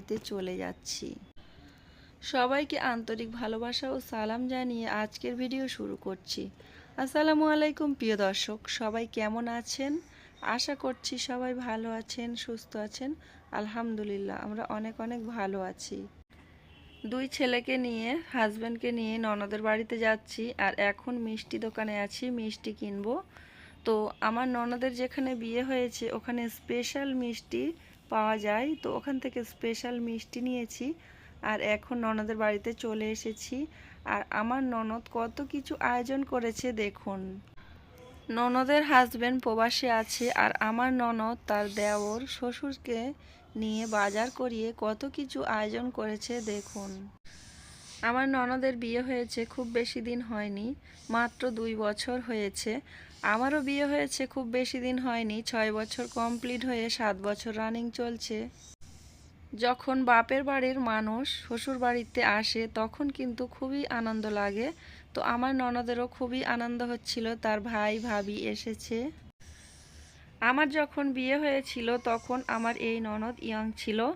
বাড়িতে চলে যাচ্ছি। সবাইকে আন্তরিক ভালোবাসা ও সালাম জানিয়ে আজকের ভিডিও শুরু করছি। আসসালামু আলাইকুম, প্রিয় দর্শক, সবাই কেমন আছেন? আশা করছি সবাই ভালো আছেন, সুস্থ আছেন। আলহামদুলিল্লাহ, আমরা অনেক অনেক ভালো আছি। দুই ছেলেকে নিয়ে হাজব্যান্ডকে নিয়ে ননদের বাড়িতে যাচ্ছি আর এখন মিষ্টি দোকানে আছি, মিষ্টি কিনবো। তো আমার ননদের যেখানে বিয়ে হয়েছে, ওখানে স্পেশাল মিষ্টি পাওয়া যায়। তো ওখান থেকে স্পেশাল মিষ্টি নিয়েছি। আর এখন ননদের বাড়িতে চলে এসেছি। আর আমার ননদ কত কিছু আয়োজন করেছে দেখুন। ননদের হাজব্যান্ড প্রবাসে আছে আর আমার ননদ তার দেওর শ্বশুরকে নিয়ে বাজার করিয়ে কত কিছু আয়োজন করেছে দেখুন। আমার ননদের বিয়ে হয়েছে, খুব বেশি দিন হয়নি, মাত্র দুই বছর হয়েছে। আমারও বিয়ে হয়েছে, খুব বেশি দিন হয়নি। ছয় বছর কমপ্লিট হয়ে সাত বছর রানিং চলছে। যখন বাপের বাড়ির মানুষ শ্বশুর বাড়িতে আসে, তখন কিন্তু খুবই আনন্দ লাগে। তো আমার ননদেরও খুবই আনন্দ হচ্ছিল, তার ভাই, ভাবি এসেছে। আমার যখন বিয়ে হয়েছিল, তখন আমার এই ননদ ইয়ং ছিল।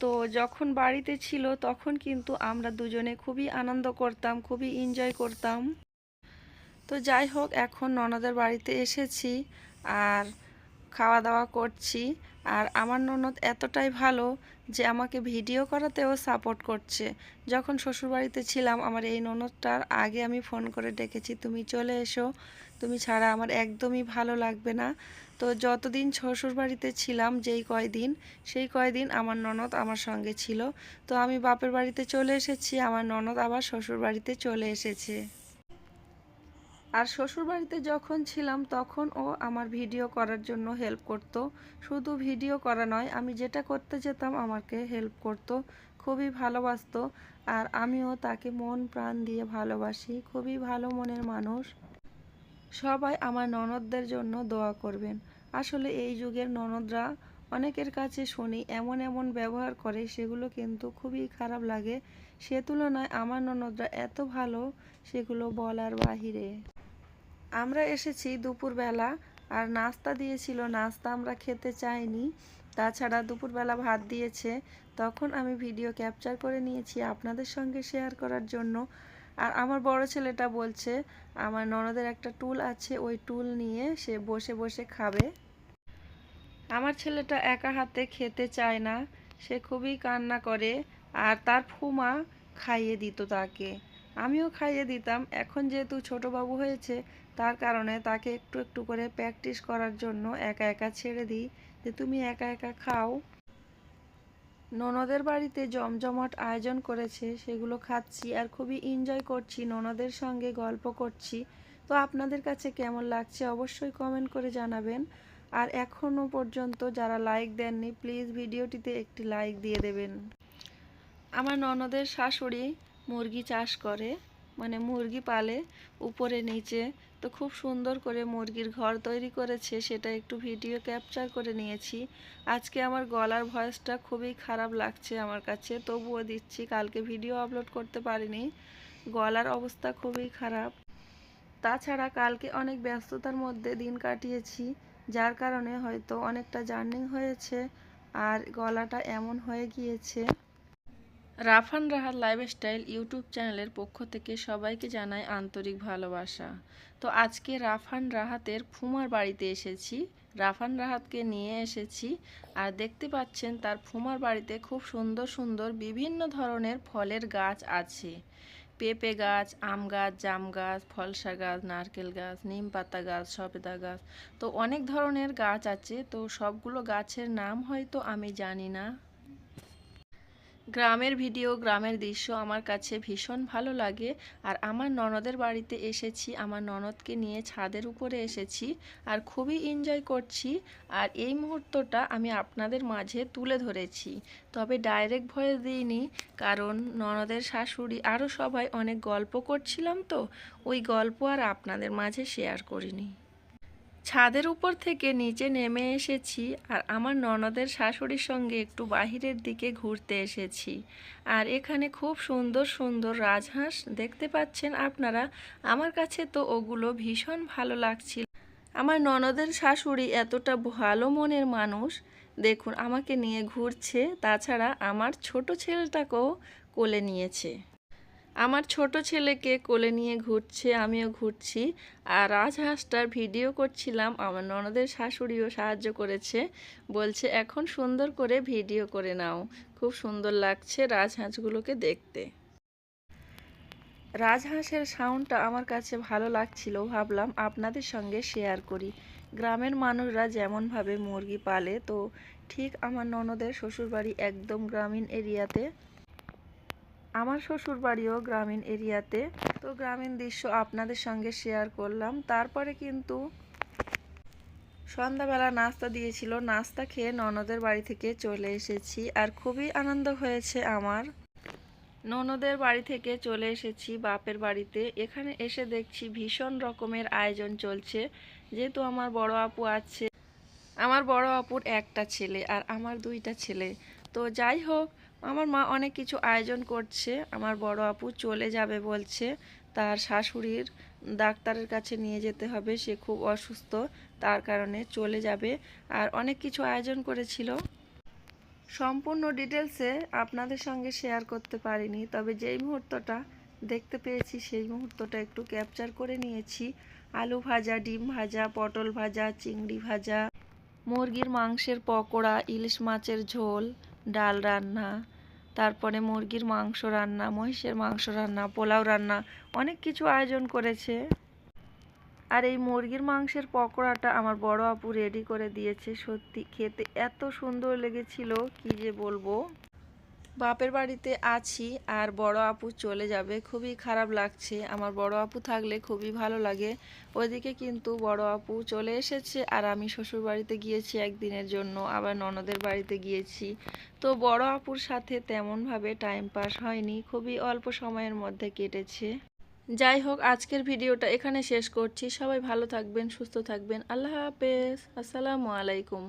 তো যখন বাড়িতে ছিল, তখন কিন্তু আমরা দুজনে খুবই আনন্দ করতাম, খুবই এনজয় করতাম। তো যাই হোক, এখন ননদের বাড়িতে এসেছি আর খাওয়া দাওয়া করছি। আর আমার ননদ এতটাই ভালো যে আমাকে ভিডিও করাতেও সাপোর্ট করছে। যখন শ্বশুরবাড়িতে ছিলাম, আমার এই ননদটার আগে আমি ফোন করে ডেকেছি, তুমি চলে এসো, তুমি ছাড়া আমার একদমই ভালো লাগবে না। তো যতদিন শ্বশুরবাড়িতে ছিলাম, যেই কয়দিন, সেই কয়দিন আমার ননদ আমার সঙ্গে ছিল। তো আমি বাপের বাড়িতে চলে এসেছি, আমার ননদ আবার শ্বশুরবাড়িতে চলে এসেছে। আর শ্বশুরবাড়িতে যখন ছিলাম, তখন ও আমার ভিডিও করার জন্য হেল্প করত। শুধু ভিডিও করা নয়, আমি যেটা করতে যেতাম আমাকে হেল্প করত, খুবই ভালোবাসতো, আর আমিও তাকে মন প্রাণ দিয়ে ভালোবাসি, খুবই ভালো মনের মানুষ। সবাই আমার ননদদের জন্য দোয়া করবেন। আসলে এই যুগের ননদরা অনেকের কাছে শুনি, এমন এমন ব্যবহার করে, সেগুলো কিন্তু খুবই খারাপ লাগে। সে তুলনায় আমার ননদরা এত ভালো, সেগুলো বলার বাহিরে। আমরা এসেছি দুপুরবেলা আর নাস্তা দিয়েছিল, নাস্তা আমরা খেতে চাইনি। তাছাড়া দুপুরবেলা ভাত দিয়েছে। তখন আমি ভিডিও ক্যাপচার করে নিয়েছি আপনাদের সঙ্গে শেয়ার করার জন্য। আর আমার বড় ছেলেটা বলছে, আমার ননদের একটা টুল আছে, ওই টুল নিয়ে সে বসে বসে খাবে। আমার ছেলেটা একা হাতে খেতে চায় না, সে খুবই কান্না করে আর তার ফুমা খাইয়ে দিত তাকে। আমিও খাইয়ে দিতাম, এখন যেহেতু ছোট বাবু হয়েছে তার কারণে তাকে একটু একটু করে প্র্যাকটিস করার জন্য একা একা ছেড়ে দিই যে তুমি একা একা খাও। ননদের বাড়িতে জমজমাট আয়োজন করেছে, সেগুলো খাচ্ছি আর খুবই এনজয় করছি, ননদের সঙ্গে গল্প করছি। তো আপনাদের কাছে কেমন লাগছে অবশ্যই কমেন্ট করে জানাবেন। আর এখনও পর্যন্ত যারা লাইক দেননি প্লিজ ভিডিওটিতে একটি লাইক দিয়ে দেবেন। আমার ননদের শাশুড়ি মুরগি চাষ করে মানে মুরগি পালে উপরে, নিচে তো খুব সুন্দর করে মুরগির ঘর তৈরি করেছে, সেটা একটু ভিডিও ক্যাপচার করে নিয়েছি। আজকে আমার গলার ভয়েসটা খুবই খারাপ লাগছে আমার কাছে, তবুও দিচ্ছি, কালকে ভিডিও আপলোড করতে পারিনি। গলার অবস্থা খুবই খারাপ। তাছাড়া কালকে অনেক ব্যস্ততার মধ্যে দিন কাটিয়েছি, যার কারণে হয়তো অনেকটা জার্নিং হয়েছে, আর গলাটা এমন হয়ে গিয়েছে। রাফান রাহাত লাইফস্টাইল ইউটিউব চ্যানেলের পক্ষ থেকে সবাইকে জানাই আন্তরিক ভালোবাসা। তো আজকে রাফান রাহাতের ফুমার বাড়িতে এসেছি। রাফান রাহাতকে নিয়ে এসেছি আর দেখতে পাচ্ছেন তার ফুমার বাড়িতে খুব সুন্দর সুন্দর বিভিন্ন ধরনের ফলের গাছ আছে। পেঁপে গাছ, আম গাছ, জাম গাছ, ফলসা গাছ, নারকেল গাছ, নিম পাতা গাছ, সবেদা গাছ, তো অনেক ধরনের গাছ আছে। তো সবগুলো গাছের নাম হয়তো আমি জানি না। গ্রামের ভিডিও, গ্রামের দৃশ্য আমার কাছে ভীষণ ভালো লাগে। আর আমার ননদের বাড়িতে এসেছি, আমার ননদকে নিয়ে ছাদের উপরে এসেছি আর খুবই এনজয় করছি। আর এই মুহূর্তটা আমি আপনাদের মাঝে তুলে ধরেছি। তবে ডাইরেক্ট ভয়েস দিইনি, কারণ ননদের শাশুড়ি আরও সবাই অনেক গল্প করছিলাম তো, ওই গল্প আর আপনাদের মাঝে শেয়ার করিনি। ছাদের উপর থেকে নিচে নেমে এসেছি আর আমার ননদের শাশুড়ির সঙ্গে একটু বাহিরের দিকে ঘুরতে এসেছি। আর এখানে খুব সুন্দর সুন্দর রাজহাঁস দেখতে পাচ্ছেন আপনারা। আমার কাছে তো ওগুলো ভীষণ ভালো লাগছিল। আমার ননদের শাশুড়ি এতটা ভালো মনের মানুষ। দেখুন, আমাকে নিয়ে ঘুরছে, তাছাড়া আমার ছোট ছেলেটাকেও কোলে নিয়েছে। আমার ছোট ছেলেকে কোলে নিয়ে ঘুরছে, আমিও ঘুরছি। আর রাজহাঁসটার ভিডিও করছিলাম, আমার ননদের শাশুড়িও সাহায্য করেছে। বলছে, এখন সুন্দর করে ভিডিও করে নাও। খুব সুন্দর লাগছে রাজহাঁসগুলোকে দেখতে। রাজহাঁসের সাউন্ডটা আমার কাছে ভালো লাগছিল, ভাবলাম আপনাদের সঙ্গে শেয়ার করি। গ্রামের মানুষরা যেমনভাবে মুরগি পালে, তো ঠিক আমার ননদের শ্বশুরবাড়ি একদম গ্রামীণ এরিয়াতে। আমার শ্বশুর বাড়িও গ্রামীণ এরিয়াতে। তো গ্রামীণ দৃশ্য আপনাদের সঙ্গে শেয়ার করলাম। তারপরে কিন্তু সন্ধ্যাবেলা নাস্তা দিয়েছিল। নাস্তা খেয়ে ননদের বাড়ি থেকে চলে এসেছি আর খুবই আনন্দ হয়েছে আমার। ননদের বাড়ি থেকে চলে এসেছি বাপের বাড়িতে। এখানে এসে দেখছি ভীষণ রকমের আয়োজন চলছে। যেহেতু আমার বড় আপু আছে, আমার বড় আপুর একটা ছেলে আর আমার দুইটা ছেলে। তো যাই হোক আমার মা অনেক কিছু আয়োজন করছে। আমার বড় আপু চলে যাবে বলছে। তার শাশুড়ির ডাক্তারের কাছে নিয়ে যেতে হবে। সে খুব অসুস্থ, তার কারণে চলে যাবে। আর অনেক কিছু আয়োজন করেছিল। সম্পূর্ণ ডিটেলসে আপনাদের সঙ্গে শেয়ার করতে পারিনি, তবে যেই মুহূর্তটা দেখতে পেয়েছি, সেই মুহূর্তটা একটু ক্যাপচার করে নিয়েছি। আলু ভাজা, ডিম ভাজা, পটল ভাজা, চিংড়ি ভাজা, মুরগির মাংসের পকোড়া, ইলিশ মাছের ঝোল ডাল রান্না, তারপরে মুরগির মাংস রান্না, মহিষের মাংস রান্না, পোলাও রান্না, অনেক কিছু আয়োজন করেছে। আর এই মুরগির মাংসের পকোড়াটা আমার বড় আপু রেডি করে দিয়েছে। সত্যি খেতে এত সুন্দর লেগেছিল, কি যে বলব। বাপের বাড়িতে আছি আর বড় আপু চলে যাবে। খুবই খারাপ লাগছে। আমার বড় আপু থাকলে খুবই ভালো লাগে। ওইদিকে কিন্তু বড় আপু চলে এসেছে আর আমি শ্বশুর বাড়িতে গিয়েছি একদিনের জন্য, আবার ননদের বাড়িতে গিয়েছি। তো বড় আপুর সাথে তেমনভাবে টাইম পাস হয়নি, খুবই অল্প সময়ের মধ্যে কেটেছে। যাই হোক, আজকের ভিডিওটা এখানে শেষ করছি। সবাই ভালো থাকবেন, সুস্থ থাকবেন। আল্লাহ হাফেজ। আসসালামু আলাইকুম।